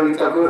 देवनी का कोई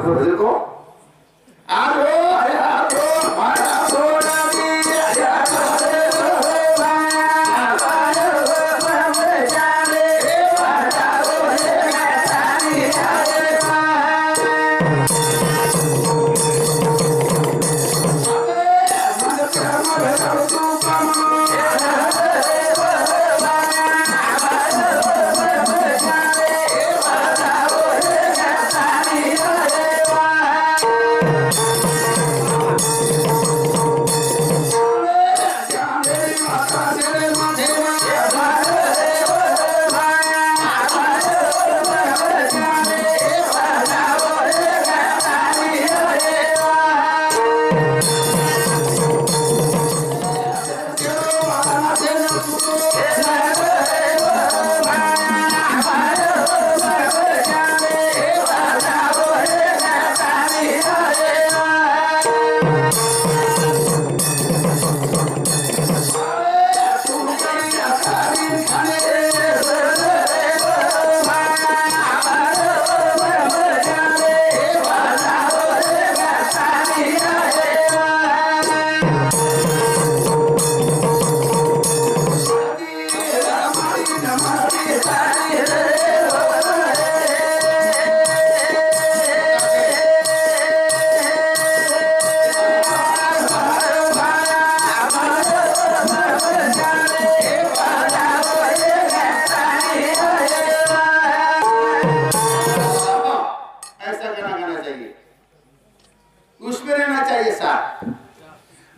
उसमें रहना चाहिए साथ।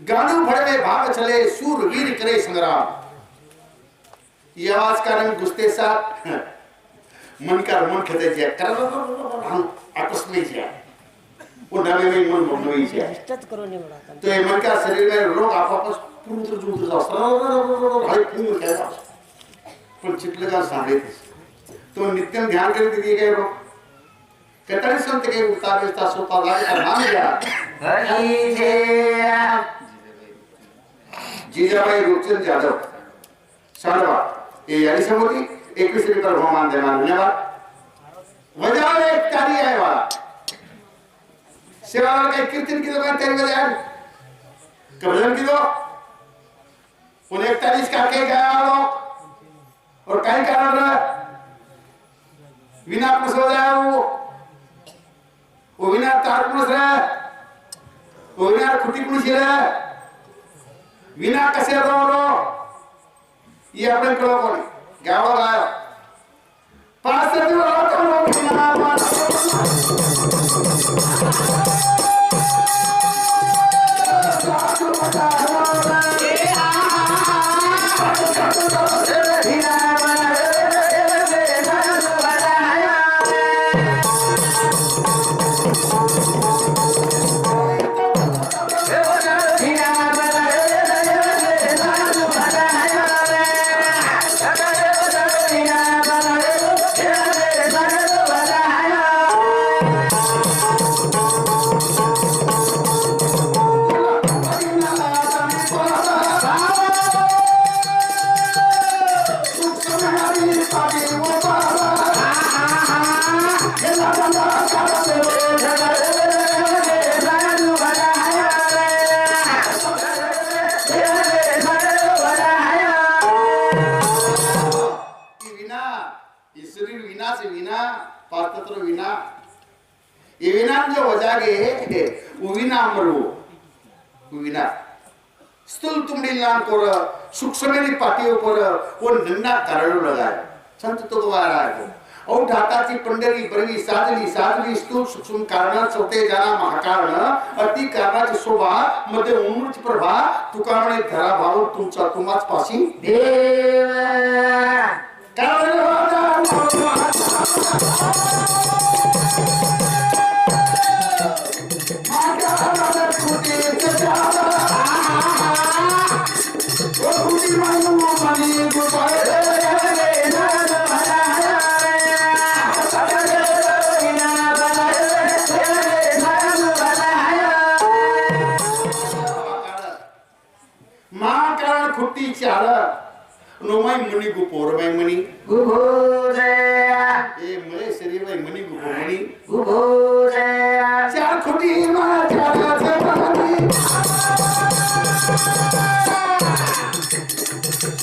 गानू भड़वे भाग चले सूर वीर करे संग्राम। ये आवाज़ का रंग घुसते साथ। मन का मन खेते जिया। कर आपस में जिया। वो में मन जिया। तो ये मन का शरीर में आप आपस पुरुत्र जुत्र जाओ। भाई कहता पण चिटले का सांगे तो नित्यम ध्यान करके दिए गए कतरी संत के उतार विस्तार सोता लागे का नाम क्या जीजाबाई रूपचंद यादव साडवा ये यारी समोती एकवीस रुपये बहुमान देना धन्यवाद। वजाव एक तारी आहे वाला। सेवा काही कीर्तन की दुकान तेरी बजाय कबजन की दो। उन्हें इकतालीस करके गया लोग और कहीं कारण रहा विना कुछ हो जाए वो। वो विना तार पुरुष रहे वो विना खुटी पुरुष रहे विना कसे कोर सूक्ष्मेली पाटियों पर वो नन्ना करड़ो लगाए संत तो है वो और ढाताची पंढरी बरवी साधली साधली स्थूल सूक्ष्म कारण चौथे जाना महाकारण. अति कारणाची शोभा मध्ये उमृत प्रभा. तुका म्हणे धरा भाऊ तुमचा तुम्हाच पाशी देव. महाकारण नोमाय मणि गुपोर माय मणि गुभोजया ए मले शरीर माय मणि गुपो मणि गुभोजया चार खुटी मा चार से पानी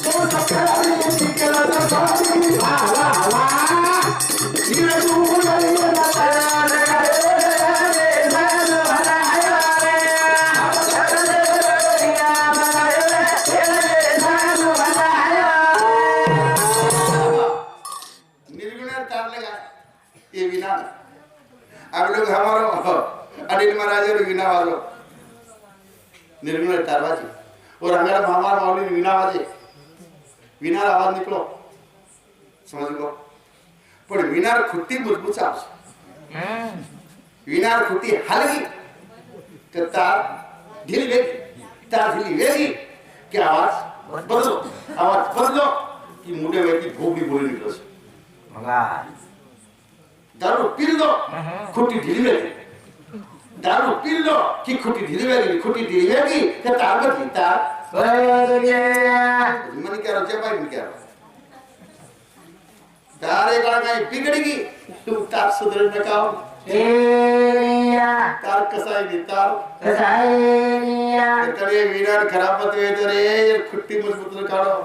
तो सकरा में निकला तो पानी विना आवाज निकलो समझ लो पर विना खुट्टी मजबूत साहब विना खुट्टी हलगी तो तार ढील गई तार ढीली वेगी कि आवाज बदलो आवाज बदलो कि मुंडे व्यक्ति भूख भी बोली निकलो दारू पी लो खुट्टी ढीली वेगी दारू पी लो कि खुट्टी ढीली वेगी खुट्टी ढीली वेगी तो तार बदली तार मन क्या रो भाई मन क्या रो तारे का कहीं बिगड़ेगी। तू तार सुधर न काओ तार कसाई नहीं तार। कड़े वीरान खराब मत वे तो रे ये खुट्टी मज़बूत न काढ़ो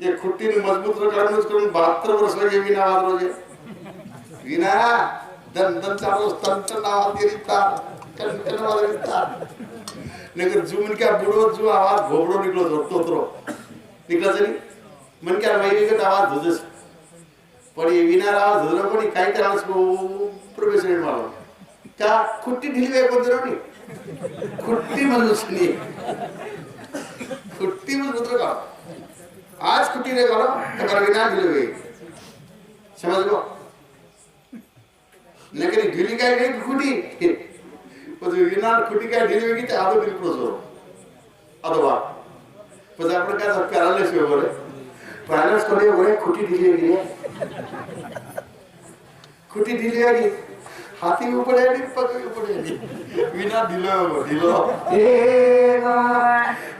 ये खुट्टी ने मज़बूत न काढ़ो उसको बहत्तर वर्ष लगे वीणा आवाज़ रोज़े वीणा दन दन चारो तन तन आवाज़ दे रही तार। कन कन आवाज़ रही तार। नगर जुमन क्या बुढ़ो जो आवाज़ भोबड़ो निकलो तो तो तो निकला चली। मन क्या का आवाज़ पण ये वीणा आवाज़ धुजरो कोणी काय तर आवाज़ को प्रवेश नाही मारो का खुट्टी ढिली वे कोण नी खुट्टी मज़बूत नहीं। खुट्टी आज खुट्टी रे करो तुम्हारा विना ढीले हुए समझ लो। लेकिन ढीली का नहीं खुटी वो जो खुटी का ढीली होगी तो आदो बिल्कुल सो अथवा બધા પ્રકાર પેરાલે છે બોલે પેરાલેસ તો ઓરે ખૂટી ઢીલી ગઈ ખૂટી ઢીલી ગઈ હાથી ઉપડે ની પગ ઉપડે વિના ઢીલો ઢીલો એ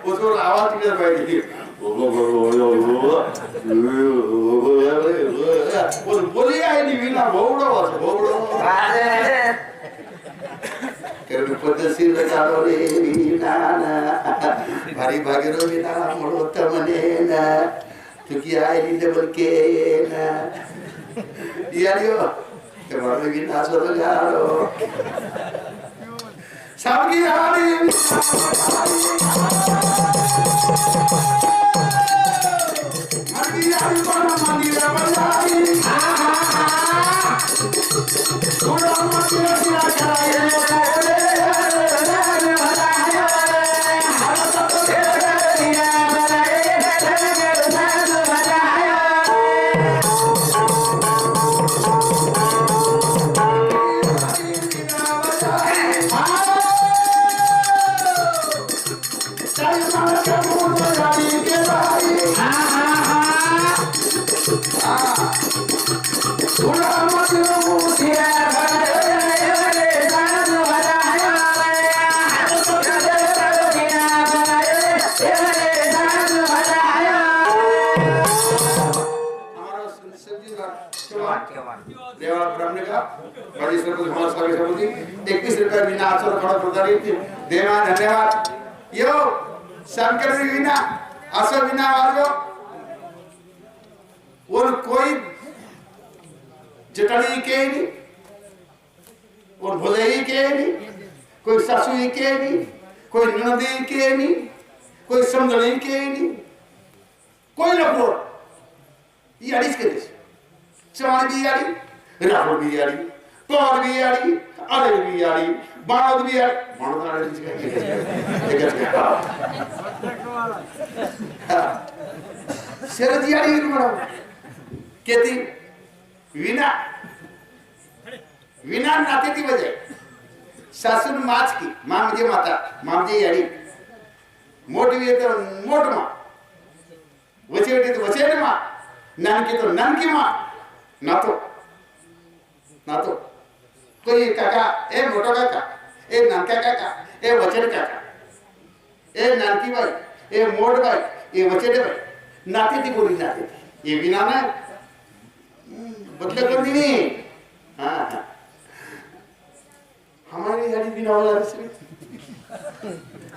ઓસો આવાજ કે ભાઈ ગઈ બોલી આવી વિના બહુડો હશે બહુડો પદ્ધતિ બચાવો રે ના बिना ना भारी भागेरो बिना मोड़ो तमने ना तू की आई नहीं डबल के ना यारियो बड़ी सरपंच हमारा स्वामी समिति इक्कीस रुपए बिना आसर खड़ा प्रदान देवा धन्यवाद। यो, शंकर बिना असर बिना आवाजो और कोई जटड़ी के नहीं, और भोजई के नहीं, कोई ससुई के नहीं, कोई नदी के नहीं, कोई समझड़ी के नहीं, कोई लफड़ो ये अड़ीस के देश। आड़ी, राहुल भी आड़ी। पौर भी आड़ी अरे भी आड़ी बाणद भी आड़ी बाणद आड़ी जी का शरद आड़ी भी बड़ा केती विना विना नाते ती वजह सासून माच की माँ म्हणजे माता माँ म्हणजे याडी मोठ भी तर मोठ मा वचेटी तर वचेट मा नानकी तो नानकी मा नातो नातो कोई काका, ए मोठो काका, ए नानका काका, ए वचेट काका, ए नानकी बाई, ए मोठ बाई, ए वचेट बाई, नाते ती बोली नाते ती? ये विना ना बदले कर दी नहीं हाँ हाँ. हमारी गाड़ी बिना वाला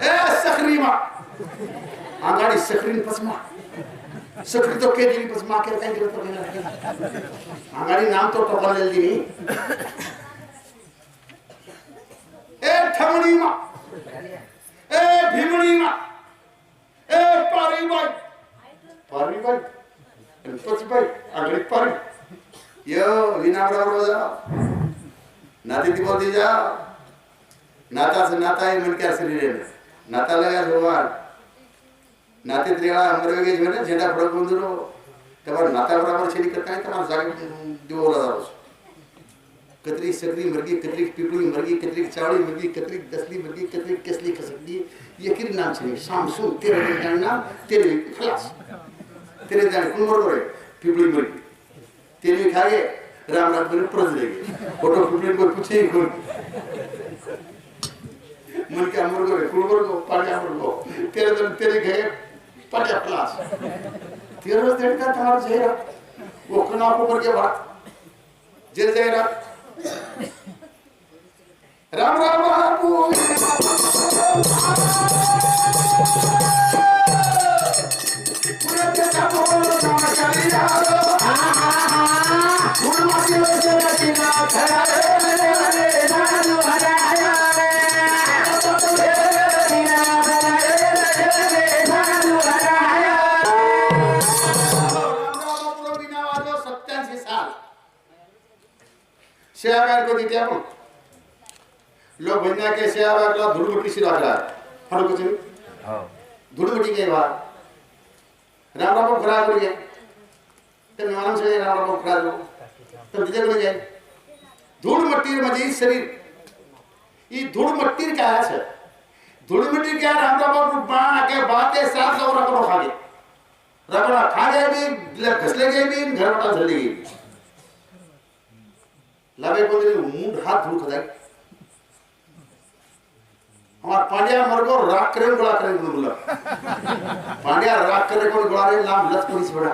ए सकरी माँ हाँ गाड़ी सकरी पसमा. सकरी तो के दिन पसमा के कहीं ज़रूरत नहीं हाँ गाड़ी नाम तो टपल ले ली ए ठमणी माँ ए भीमणी माँ ए पारी बाई पारी बाई गणपती बाई आगळी पारी यो যাও নাতি তিমতি যাও নাতা নাতাই মিলকে আসিরে নাতা লাগা ভগবান নাতি ত্রিলা আমরগে জেনে জেনা ফড়ক বন্ধুরো তোমার নাতা বরাবর ছিড়ি করতাই তোমার জাগে দিওলা দাও कतरी सकरी मुर्गी कतरी पिपली मुर्गी कतरी चावड़ी मुर्गी कतरी दसली मुर्गी कतरी कसली खसकली। ये किर नाम से सामसू तेरे दिन नाम, तेरे खलास। तेरे दिन कुमर करे पिपली मुर्गी। तेरे खा गए? राम राम मेरे प्रज लेगे फ़ोटो फुटने को कुछ ही कोई मन के अमर को कुलबर को पाड़ के अमर को तेरे दिन तेरे गए पाड़ के प्लास तेरे दिन का था जेरा वो कना को करके बात जेल जेरा राम राम बाबू पूरे के सब बोलो राम करी राम रचना खड़ा रे नानु सत्याऐंशी साल शेयाबार को दिते आपण लोक भन्या के शेयाबारला धुडमुटी शिराला हणो कुछ धुडमुटी के बा राम राम खरा ते से तो गए धूळ मट्टी मध्ये शरीर। ई धूळ मट्टी काय আছে धूळ मट्टी क्या राम राम को बा के बाते साथ और रखो खागे रगड़ा खा गए भी घसले गए भी घर बटा जल्दी गई लावे को दिन मुंड हाथ धूल खदाई हमार पांड्या मरगो राग करे गोला करे, बोला पांड्या राग करे को गोला रे नाम लत पुलिस बड़ा।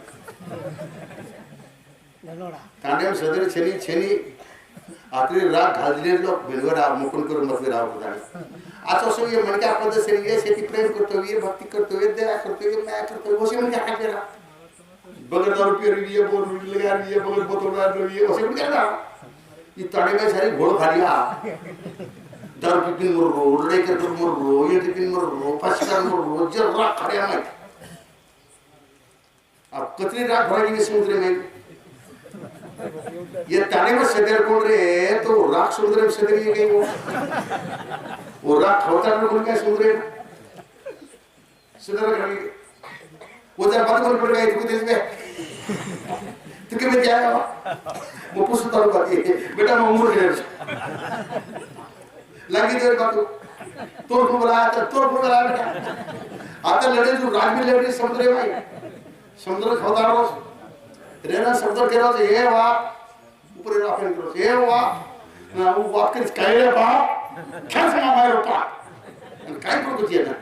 तांड्यावर सदर छेनी छेनी आखिरी राग घालले लोक भिलगड मुकुन करून बसले राव आज असो ये म्हणजे आपण जसे ये शेती प्रेम करतो ये भक्ती करतो ये दया करतो ये माया करतो वशी म्हणजे काय केला बगर दारू पियर ये बोर लगा ये बगर बोतल दारू ये वशी म्हणजे ना ಈ ತಡೆಗೆ ಸರಿ ಗೋಳು ಖಾಲಿಯ ದರ್ ಟಿಫಿನ್ ಮುರ್ರು ಉರ್ಡೆ ಕಟ್ಟು ಮುರ್ರು ಏ ಟಿಫಿನ್ ಮುರ್ರು ಫಸ್ಟ್ ಮುರ್ರು ಜರ್ರ ಖಾಲಿ ಆಯ್ತು अब कतरी राख भरेगी समुद्र में? ये ताने में सदर कौन रे तो राख समुद्र में सदर ये गई वो। वो राख होता है कौन क्या समुद्र में? सदर कर वो जब बात कर पड़ गई तो देश में? तो क्या मैं क्या वो पूछ तो बात ये बेटा मैं उम्र के लगी देर बात तोड़ को बुलाया था? तोड़ को बुलाया बेटा? आता लड़े जो राज में लड़े समुद्र में समुद्र खोदा रोज रेना समुद्र के रोज ये वा ऊपर रहा फिर रोज ये वा ना वो वाक कर कायरे बा क्या समा मारो पा काय को तो कुछ ना।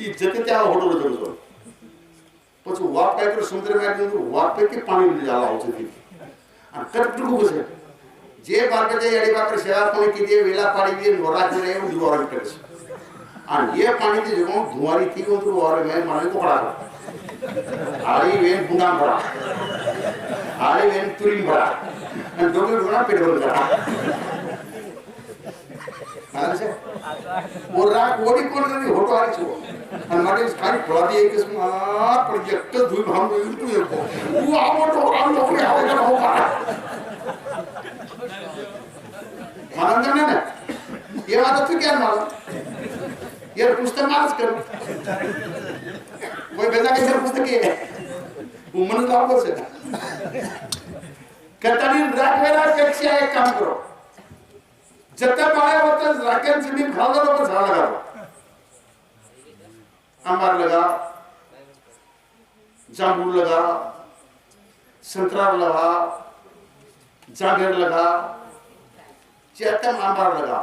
ई जते त्या होटल रोज रोज पछ वाक काय कर समुद्र में जो तो वाक पे के पानी मिल जाला हो छे और कट टुकु बसे जे बात जे एडी बात कर सेवा कोई की दे वेला पाड़ी दे नोरा करे वो जोरन करे और ये पानी जो धुआरी थी तो और मैं माने को तो पड़ा அறிவேன் புண்டாம் போடா அறிவேன் துரியும் போடா நான் தொழில் போனா பெட்டு வந்துடா ஒரு ராக் ஓடிக்கொண்டு ஒட்டு ஆரம்பிச்சுவோம் அந்த மாதிரி காரி குழந்தைய கிஸ்மா எட்ட தூய் மாமு இருக்கு இருக்கும் ஊ ஆமட்டு ஒரு ஆள் நோக்கி அவங்க நோக்கா மனம் தானே ஏன் அதை தூக்கி यार पुस्तक ना कर कोई बेटा कैसे पुस्तक है वो मन तो आपको से कहता नहीं रात में रात कैसे आए काम करो जब जत्ता पाया होता राकेन ज़मीन खाल दो पर झाड़ लगा दो अंबार लगा जामुन लगा संतरा लगा जागर लगा चेतन अंबार लगा